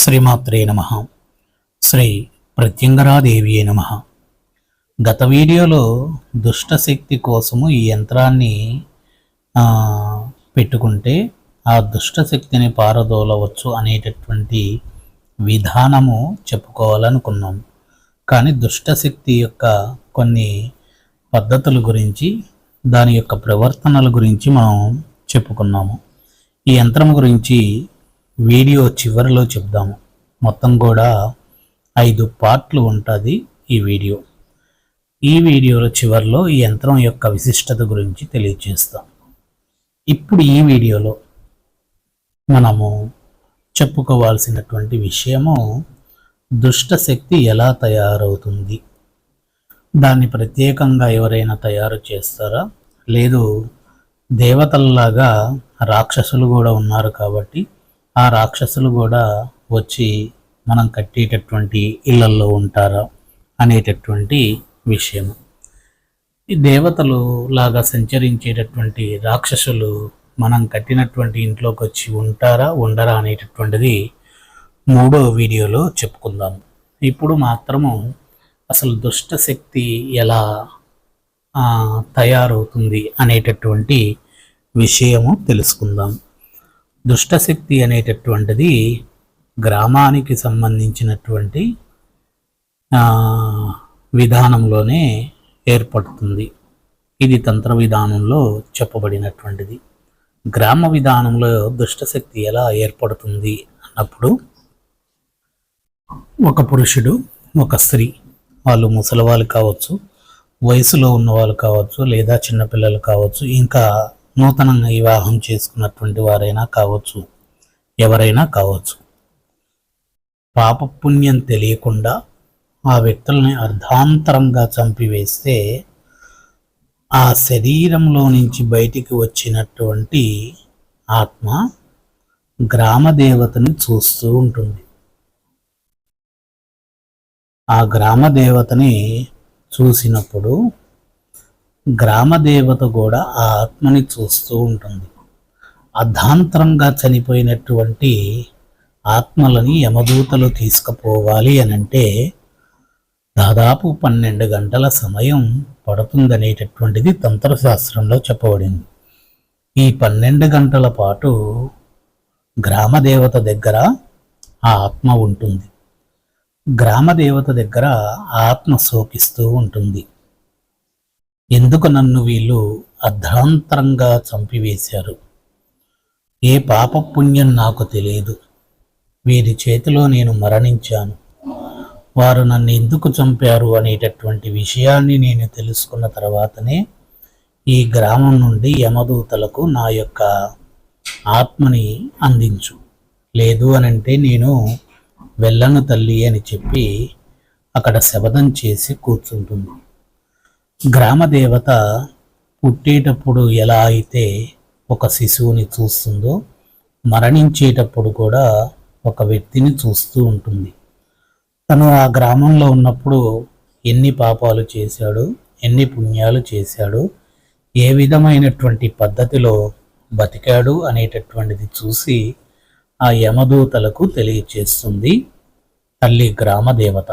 శ్రీమాత్రే నమ. శ్రీ ప్రత్యంగరాదేవియే నమ. గత వీడియోలో దుష్టశక్తి కోసము ఈ యంత్రాన్ని పెట్టుకుంటే ఆ దుష్టశక్తిని పారదోలవచ్చు అనేటటువంటి విధానము చెప్పుకోవాలనుకున్నాం. కానీ దుష్టశక్తి యొక్క కొన్ని పద్ధతుల గురించి దాని యొక్క ప్రవర్తనల గురించి మనం చెప్పుకున్నాము. ఈ యంత్రం గురించి వీడియో చివరిలో చెప్దాము. మొత్తం కూడా ఐదు పార్ట్లు ఉంటుంది ఈ వీడియో. ఈ వీడియోలో చివరిలో ఈ యంత్రం యొక్క విశిష్టత గురించి తెలియజేస్తాం ఇప్పుడు ఈ వీడియోలో మనము చెప్పుకోవాల్సినటువంటి విషయము దుష్ట శక్తి ఎలా తయారవుతుంది? దాన్ని ప్రత్యేకంగా ఎవరైనా తయారు చేస్తారా? లేదు దేవతల్లాగా రాక్షసులు కూడా ఉన్నారు కాబట్టి ఆ రాక్షసులు కూడా వచ్చి మనం కట్టేటటువంటి ఇళ్ళల్లో ఉంటారా అనేటటువంటి విషయం ఈ దేవతలు లాగా సంచరించేటటువంటి రాక్షసులు మనం కట్టినటువంటి ఇంట్లోకి వచ్చి ఉంటారా ఉండరా అనేటటువంటిది మూడో వీడియోలో చెప్పుకుందాం. ఇప్పుడు మాత్రము అసలు దుష్ట శక్తి ఎలా తయారవుతుంది అనేటటువంటి విషయము తెలుసుకుందాం. దుష్టశక్తి అనేటటువంటిది గ్రామానికి సంబంధించినటువంటి విధానంలోనే ఏర్పడుతుంది. ఇది తంత్ర విధానంలో చెప్పబడినటువంటిది. గ్రామ విధానంలో దుష్టశక్తి ఎలా ఏర్పడుతుంది అన్నప్పుడు ఒక పురుషుడు ఒక స్త్రీ వాళ్ళు ముసలివాళ్ళు కావచ్చు వయసులో ఉన్నవాళ్ళు కావచ్చు లేదా చిన్నపిల్లలు కావచ్చు ఇంకా నూతనంగా వివాహం చేసుకున్నటువంటి వారైనా కావచ్చు ఎవరైనా కావచ్చు. పాపపుణ్యం తెలియకుండా ఆ వ్యక్తుల్ని అర్ధాంతరంగా చంపివేస్తే ఆ శరీరంలో నుంచి బయటికి వచ్చినటువంటి ఆత్మ గ్రామ దేవతని చూస్తూ ఉంటుంది. ఆ గ్రామ దేవతని చూసినప్పుడు గ్రామదేవత కూడా ఆ ఆత్మని చూస్తూ ఉంటుంది. అర్ధాంతరంగా చనిపోయినటువంటి ఆత్మలని యమదూతలు తీసుకుపోవాలి అని అంటే దాదాపు పన్నెండు గంటల సమయం పడుతుందనేటటువంటిది తంత్రశాస్త్రంలో చెప్పబడింది. ఈ పన్నెండు గంటల పాటు గ్రామదేవత దగ్గర ఆ ఆత్మ ఉంటుంది. గ్రామదేవత దగ్గర ఆత్మ సోకిస్తూ ఉంటుంది. ఎందుకు నన్ను వీళ్ళు అర్ధాంతరంగా చంపివేశారు? ఏ పాప పుణ్యం నాకు తెలియదు. వీరి చేతిలో నేను మరణించాను. వారు నన్ను ఎందుకు చంపారు అనేటటువంటి విషయాన్ని నేను తెలుసుకున్న తర్వాతనే ఈ గ్రామం నుండి యమదూతలకు నా యొక్క ఆత్మని అందించు. లేదు అనంటే నేను వెళ్ళను తల్లి అని చెప్పి అక్కడ శబదం చేసి కూర్చుంటుంది. గ్రామదేవత పుట్టేటప్పుడు ఎలా అయితే ఒక శిశువుని చూస్తుందో మరణించేటప్పుడు కూడా ఒక వ్యక్తిని చూస్తూ ఉంటుంది. తను ఆ గ్రామంలో ఉన్నప్పుడు ఎన్ని పాపాలు చేశాడు ఎన్ని పుణ్యాలు చేశాడు ఏ విధమైనటువంటి పద్ధతిలో బతికాడు అనేటటువంటిది చూసి ఆ యమదూతలకు తెలియచేస్తుంది తల్లి గ్రామదేవత.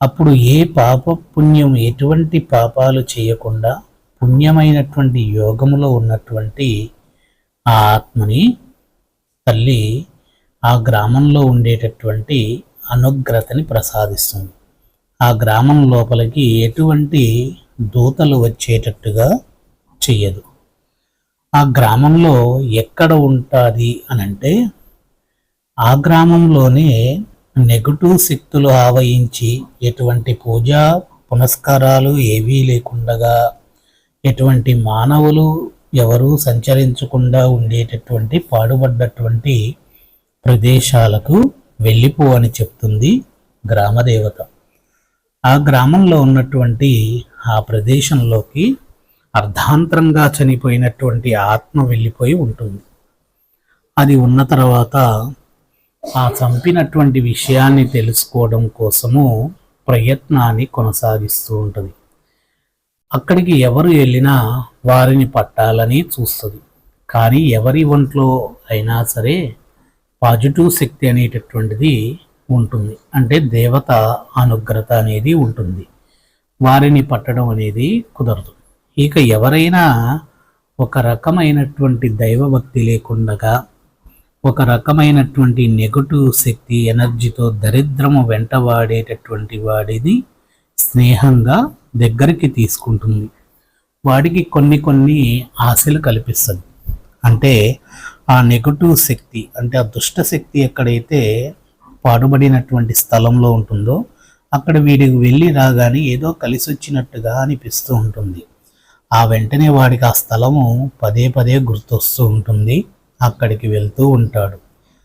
అప్పుడు ఏ పాప పుణ్యం ఎటువంటి పాపాలు చేయకుండా పుణ్యమైనటువంటి యోగములో ఉన్నటువంటి ఆ ఆత్మని తల్లి ఆ గ్రామంలో ఉండేటటువంటి అనుగ్రతని ప్రసాదిస్తుంది. ఆ గ్రామం లోపలికి ఎటువంటి దూతలు వచ్చేటట్టుగా చెయ్యదు. ఆ గ్రామంలో ఎక్కడ ఉంటుంది అనంటే ఆ గ్రామంలోనే నెగటివ్ శక్తులు ఆవహించి ఎటువంటి పూజా పునస్కారాలు ఏవీ లేకుండగా ఎటువంటి మానవులు ఎవరూ సంచరించకుండా ఉండేటటువంటి పాడుపడ్డటువంటి ప్రదేశాలకు వెళ్ళిపో అని చెప్తుంది గ్రామదేవత. ఆ గ్రామంలో ఉన్నటువంటి ఆ ప్రదేశంలోకి అర్ధాంతరంగా చనిపోయినటువంటి ఆత్మ వెళ్ళిపోయి ఉంటుంది. అది ఉన్న తర్వాత ఆ చంపినటువంటి విషయాన్ని తెలుసుకోవడం కోసము ప్రయత్నాన్ని కొనసాగిస్తూ ఉంటుంది. అక్కడికి ఎవరు వెళ్ళినా వారిని పట్టాలని చూస్తుంది. కానీ ఎవరి ఒంట్లో అయినా సరే పాజిటివ్ శక్తి అనేటటువంటిది ఉంటుంది. అంటే దేవత అనుగ్రత అనేది ఉంటుంది. వారిని పట్టడం అనేది కుదరదు. ఇక ఎవరైనా ఒక రకమైనటువంటి దైవభక్తి లేకుండగా ఒక రకమైనటువంటి నెగటివ్ శక్తి ఎనర్జీతో దరిద్రము వెంటవాడేటటువంటి వాడిని స్నేహంగా దగ్గరికి తీసుకుంటుంది. వాడికి కొన్ని కొన్ని ఆశలు కల్పిస్తుంది. అంటే ఆ నెగటివ్ శక్తి అంటే ఆ దుష్ట శక్తి ఎక్కడైతే పాడుబడినటువంటి స్థలంలో ఉంటుందో అక్కడ వీడికి వెళ్ళి రాగానే ఏదో కలిసి వచ్చినట్టుగా అనిపిస్తూ ఉంటుంది. ఆ వెంటనే వాడికి ఆ స్థలము పదే పదే గుర్తొస్తూ ఉంటుంది. అక్కడికి వెళ్తూ ఉంటాడు.